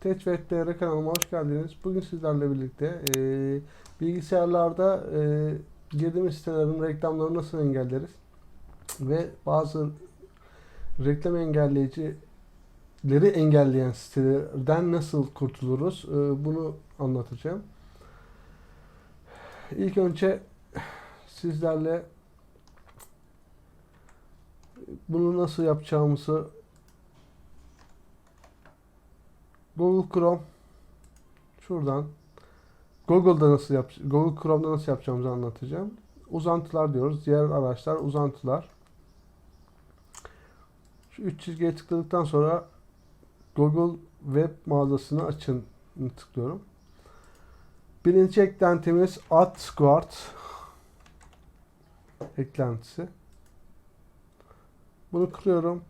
Teç ve TR kanalıma hoş geldiniz. Bugün sizlerle birlikte e, bilgisayarlarda e, girdiğimiz sitelerin reklamlarını nasıl engelleriz ve bazı reklam engelleyicileri engelleyen sitelerden nasıl kurtuluruz e, bunu anlatacağım. İlk önce sizlerle bunu nasıl yapacağımızı Google Chrome şuradan Google'da nasıl yap Google Chrome'da nasıl yapacağımızı anlatacağım. Uzantılar diyoruz. Diğer araçlar uzantılar. Şu üç çizgiye tıkladıktan sonra Google web mağazasını açın tıklıyorum. Birinci eklentimiz AdGuard eklentisi. Bunu kırıyorum.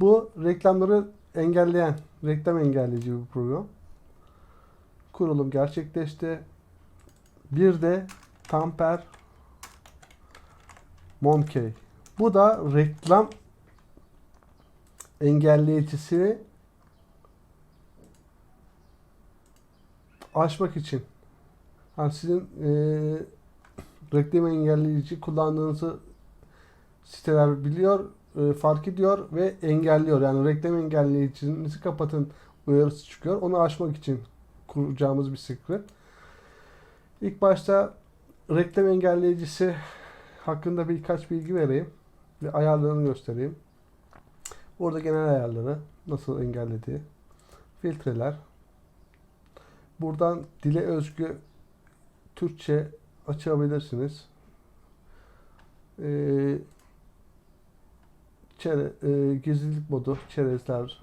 Bu reklamları engelleyen, reklam engelleyici bir program. Kurulum gerçekleşti. Bir de Tamper Monkey. Bu da reklam engelleyicisini açmak için. Yani sizin e, reklam engelleyici kullandığınızı siteler biliyor, e, fark ediyor ve engelliyor. Yani reklam engelleyicinizi kapatın uyarısı çıkıyor. Onu aşmak için kuracağımız bir script. İlk başta reklam engelleyicisi hakkında birkaç bilgi vereyim ve ayarlarını göstereyim. Burada genel ayarları nasıl engellediği, filtreler. Buradan dile özgü Türkçe açabilirsiniz. Ee, çere, e, gizlilik modu, çerezler,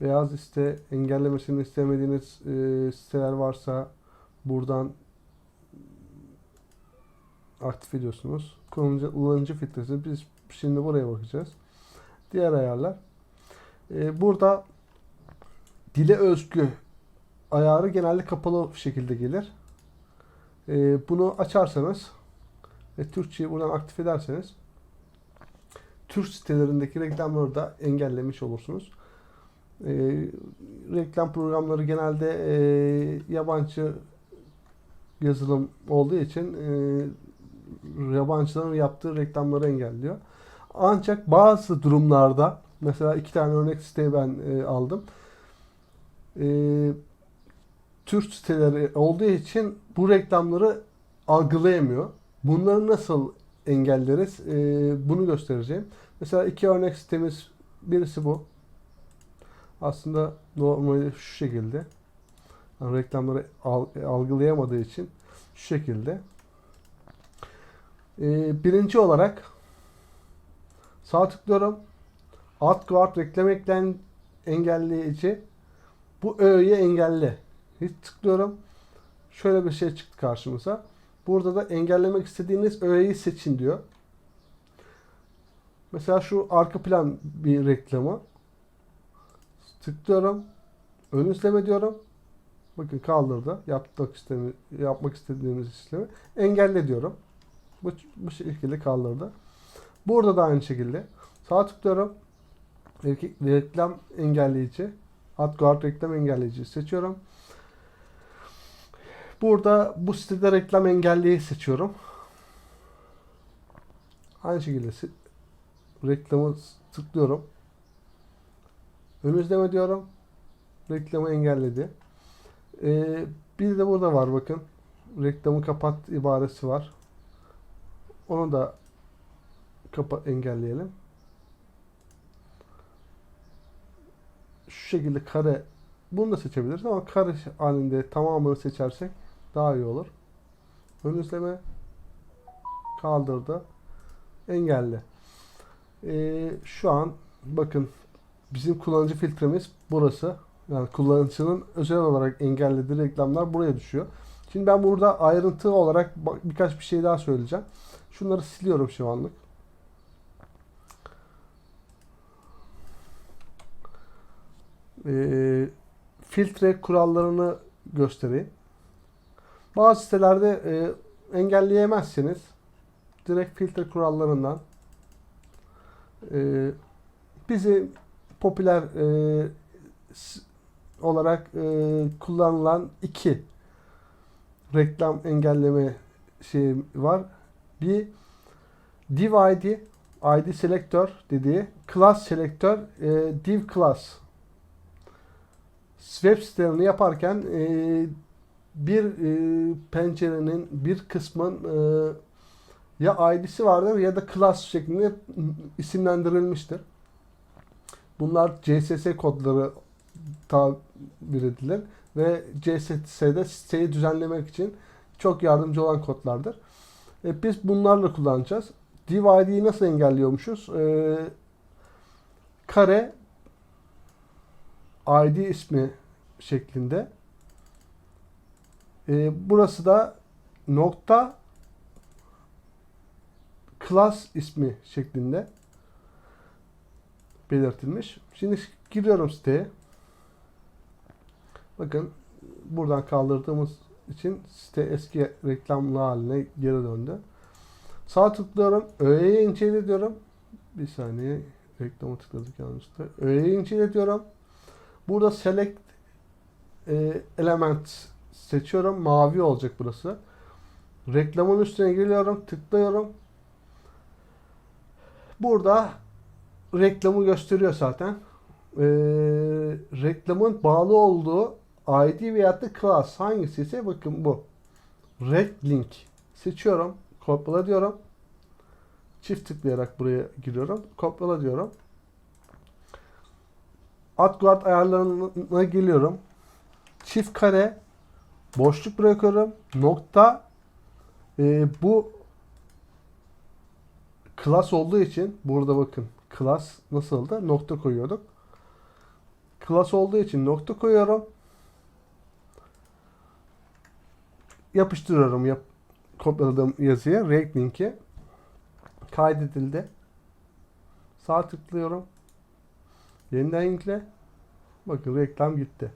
beyaz liste, engellemesini istemediğiniz e, siteler varsa buradan aktif ediyorsunuz. Kullanıcı, kullanıcı filtresi biz şimdi buraya bakacağız. Diğer ayarlar. E, burada dile özgü ayarı genelde kapalı şekilde gelir. E, bunu açarsanız ve Türkçeyi buradan aktif ederseniz Türk sitelerindeki reklamları da engellemiş olursunuz. E, reklam programları genelde e, yabancı yazılım olduğu için e, yabancıların yaptığı reklamları engelliyor. Ancak bazı durumlarda mesela iki tane örnek siteyi ben e, aldım. E, Türk siteleri olduğu için bu reklamları algılayamıyor. Bunları nasıl engelleriz? E, bunu göstereceğim. Mesela iki örnek sitemiz birisi bu. Aslında normalde şu şekilde. Yani reklamları algılayamadığı için şu şekilde. E, birinci olarak sağ tıklıyorum. Alt guard reklam eklen engelleyici. Bu öğeyi engelle. Hiç tıklıyorum. Şöyle bir şey çıktı karşımıza. Burada da engellemek istediğiniz öğeyi seçin diyor. Mesela şu arka plan bir reklamı. Tıklıyorum. Ön izleme diyorum. Bakın kaldırdı. Yapmak, istemi, yapmak istediğimiz işlemi. Engelle diyorum. Bu, bu şekilde kaldırdı. Burada da aynı şekilde. Sağ tıklıyorum. Reklam engelleyici. AdGuard reklam engelleyici seçiyorum. Burada bu sitede reklam engelleyi seçiyorum. Aynı şekilde reklamı tıklıyorum. Ön izleme diyorum. Reklamı engelledi. Ee, bir de burada var bakın. Reklamı kapat ibaresi var. Onu da kapat engelleyelim. Şu şekilde kare bunu da seçebiliriz ama kare halinde tamamını seçersek daha iyi olur. Ön izleme kaldırdı. Engelle. Ee, şu an bakın bizim kullanıcı filtremiz burası. Yani kullanıcının özel olarak engellediği reklamlar buraya düşüyor. Şimdi ben burada ayrıntı olarak birkaç bir şey daha söyleyeceğim. Şunları siliyorum şu anlık. Ee, filtre kurallarını göstereyim. Bazı sitelerde e, engelleyemezsiniz. Direkt filtre kurallarından e, bizi popüler e, olarak e, kullanılan iki reklam engelleme şey var. Bir div ID, ID selektör dediği, class selektör, e, div class. Web sitelerini yaparken e, bir e, pencerenin bir kısmın e, ya ID'si vardır ya da class şeklinde isimlendirilmiştir. Bunlar CSS kodları tabir edilir ve CSS'de siteyi düzenlemek için çok yardımcı olan kodlardır. E, biz bunlarla kullanacağız. Div ID'yi nasıl engelliyormuşuz? E, kare ID ismi şeklinde. E, burası da nokta class ismi şeklinde belirtilmiş. Şimdi giriyorum siteye. Bakın buradan kaldırdığımız için site eski reklamlı haline geri döndü. Sağ tıklıyorum. Öğeyi incele diyorum. Bir saniye. Reklamı tıkladık yanlışlıkla. Öğeyi incele diyorum. Burada select e, element seçiyorum. Mavi olacak burası. Reklamın üstüne geliyorum. Tıklıyorum. Burada reklamı gösteriyor zaten. Ee, reklamın bağlı olduğu ID veyahut da class hangisi ise bakın bu. Rect link seçiyorum. Kopyala diyorum. Çift tıklayarak buraya giriyorum. Kopyala diyorum. AdGuard ayarlarına geliyorum. Çift kare boşluk bırakıyorum. Nokta e, bu class olduğu için burada bakın class nasıldı? Nokta koyuyorduk. Class olduğu için nokta koyuyorum. Yapıştırıyorum yap kopyaladığım yazıya React linki kaydedildi. Sağ tıklıyorum. Yeniden linkle. Bakın reklam gitti.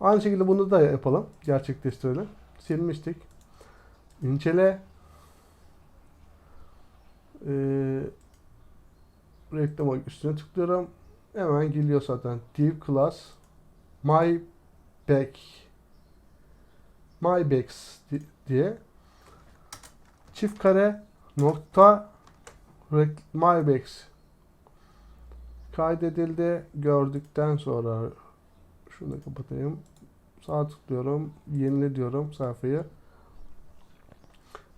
Aynı şekilde bunu da yapalım. Gerçekleştirelim. Silmiştik. İncele. Ee, reklama üstüne tıklıyorum. Hemen geliyor zaten. Div class my back my backs di- diye çift kare nokta my backs kaydedildi gördükten sonra şunu da kapatayım sağ tıklıyorum yenile diyorum sayfayı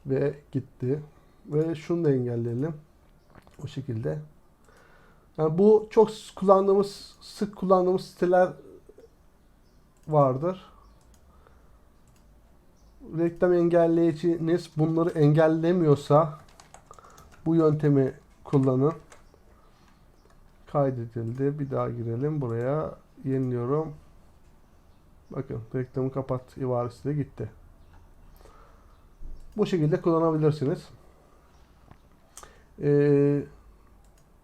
ve gitti ve şunu da engelleyelim o şekilde yani bu çok kullandığımız, sık kullandığımız siteler vardır. Reklam engelleyiciniz bunları engellemiyorsa bu yöntemi kullanın. Kaydedildi. Bir daha girelim buraya. Yeniliyorum. Bakın reklamı kapat ibaresi de gitti. Bu şekilde kullanabilirsiniz. Eee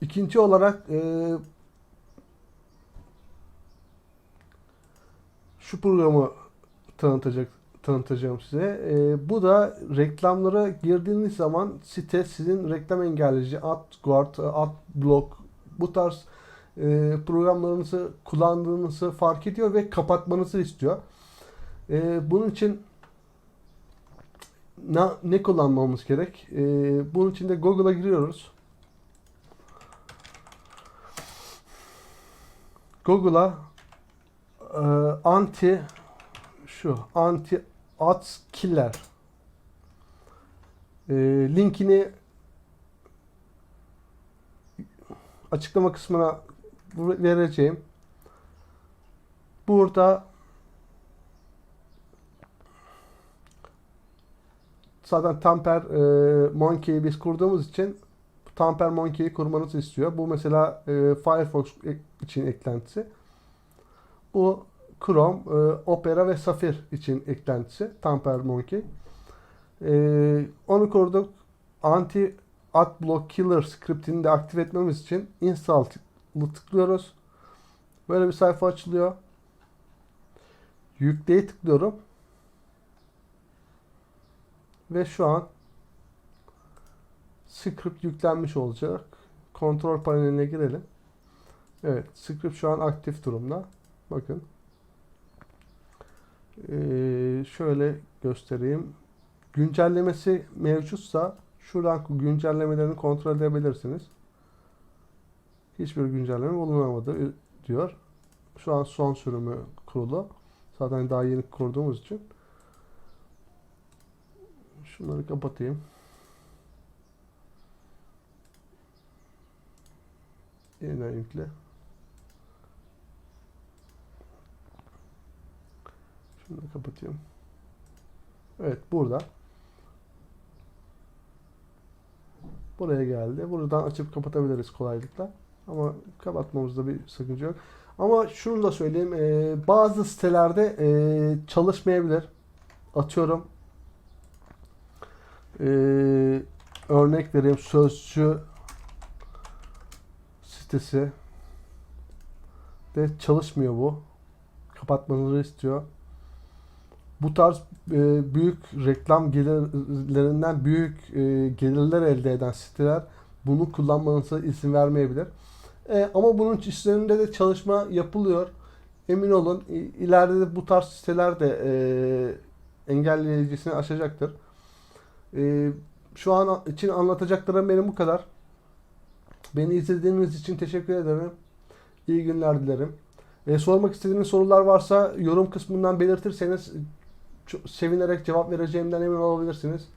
İkinci olarak e, şu programı tanıtacak tanıtacağım size. E, bu da reklamlara girdiğiniz zaman site sizin reklam engelleyici, AdGuard, AdBlock bu tarz programlarınızı kullandığınızı fark ediyor ve kapatmanızı istiyor. E, bunun için ne, ne kullanmamız gerek? E, bunun için de Google'a giriyoruz. Google'a e, anti şu anti ads killer e, linkini açıklama kısmına vereceğim. Burada zaten Tamper e, Monkey'i biz kurduğumuz için Tamper Monkey'i kurmanızı istiyor. Bu mesela e, Firefox için eklentisi. Bu Chrome, e, Opera ve Safari için eklentisi. Tamper Monkey. E, onu kurduk. Anti Adblock Killer scriptini de aktif etmemiz için install tıklıyoruz. Böyle bir sayfa açılıyor. Yükleye tıklıyorum. Ve şu an script yüklenmiş olacak. Kontrol paneline girelim. Evet, script şu an aktif durumda. Bakın. Ee, şöyle göstereyim. Güncellemesi mevcutsa şuradan güncellemelerini kontrol edebilirsiniz. Hiçbir güncelleme bulunamadı diyor. Şu an son sürümü kurulu. Zaten daha yeni kurduğumuz için. Şunları kapatayım. Yeniden yükle. Şunu da kapatayım. Evet burada. Buraya geldi. Buradan açıp kapatabiliriz kolaylıkla. Ama kapatmamızda bir sakınca yok. Ama şunu da söyleyeyim. e, bazı sitelerde e, çalışmayabilir. Atıyorum. E, örnek vereyim. Sözcü sitesi de çalışmıyor bu. Kapatmanızı istiyor. Bu tarz e, büyük reklam gelirlerinden büyük e, gelirler elde eden siteler bunu kullanmanıza izin vermeyebilir. E, ama bunun üzerinde de çalışma yapılıyor. Emin olun ileride de bu tarz siteler de e, engelleyicisini aşacaktır. E, şu an için anlatacaklarım benim bu kadar. Beni izlediğiniz için teşekkür ederim. İyi günler dilerim. E, sormak istediğiniz sorular varsa yorum kısmından belirtirseniz çok sevinerek cevap vereceğimden emin olabilirsiniz.